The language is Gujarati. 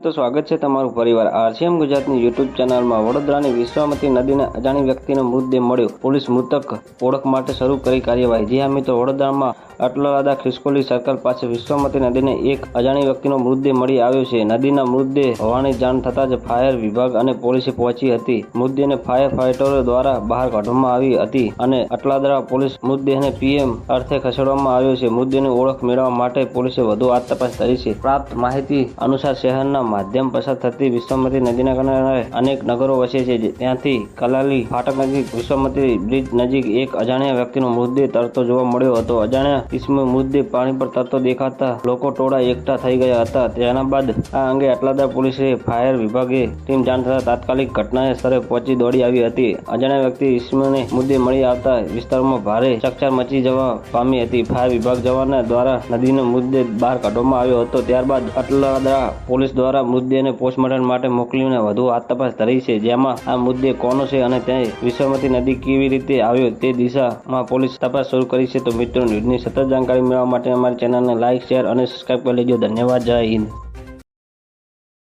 તો સ્વાગત છે તમારું પરિવાર આરસીએમ ગુજરાતની યુટ્યુબ ચેનલમાં. વડોદરાની વિશ્વામતી નદીના અજાણી વ્યક્તિનો મૃતદેહ મળ્યો. પોલીસ મૃતક ઓળખ માટે શરૂ કરી કાર્યવાહી. જી હા મિત્રો, વડોદરામાં અટલાદા ખિસકોલી સર્કલ પાસે વિશ્વમતી નદીને એક અજાણી વ્યક્તિનો મૃતદેહ મળી આવ્યો છે. નદીના મૃતદેહ હોવાની જાણ થતાં જ ફાયર વિભાગ અને પોલીસે પહોંચી હતી. મૃતદેહને ફાયર ફાઇટરો દ્વારા બહાર કાઢવામાં આવી હતી અને અટલાદરા પોલીસ મૃતદેહને પીએમ અર્થે ખસેડવામાં આવ્યો છે. મૃતદેહની ઓળખ મેળવવા માટે પોલીસે વધુ આ તપાસ કરી છે. પ્રાપ્ત માહિતી અનુસાર શહેરના માધ્યમ પસાર થતી વિશ્વમતી નદીના કિનારે અનેક નગરો વસે છે. ત્યાંથી કલાલી, ફાટક નજીક વિશ્વમતી બ્રિજ નજીક એક અજાણ્યા વ્યક્તિનો મૃતદેહ તરતો જોવા મળ્યો હતો. અજાણ્યા ઇસમે મુદ્દે પાણી પર તરતો દેખાતા લોકો ટોળા એકઠા થઈ ગયા હતા. તેના બાદ આ અંગે આટલાદા પોલીસે ફાયર વિભાગે ટીમ જાણ થતા તાત્કાલિક ઘટના સ્થળે પહોંચી દોડી આવી હતી. અજાણ્યા વ્યક્તિ ઇસમને મુદ્દે મળી આવતા વિસ્તારમાં ભારે ચકચાર મચી જવા પામી હતી. ફાયર વિભાગ જવાના દ્વારા નદીનો મુદ્દે બહાર કાઢવામાં આવ્યો હતો. ત્યારબાદ અટલાદા પોલીસ દ્વારા મૃતદેહને પોસ્ટમોર્ટમ માટે મોકલીને વધુ હાથ તપાસ ધરી છે, જેમાં આ મુદ્દે કોનો છે અને ત્યાં વિશ્વમતી નદી કેવી રીતે આવ્યો તે દિશામાં પોલીસ તપાસ શરૂ કરી છે. તો મિત્રો, ન્યૂઝની સતત જાણકારી મેળવવા માટે અમારી ચેનલને લાઇક શેર અને સબસ્ક્રાઇબ કરી લેજો. ધન્યવાદ. જય હિન્દ.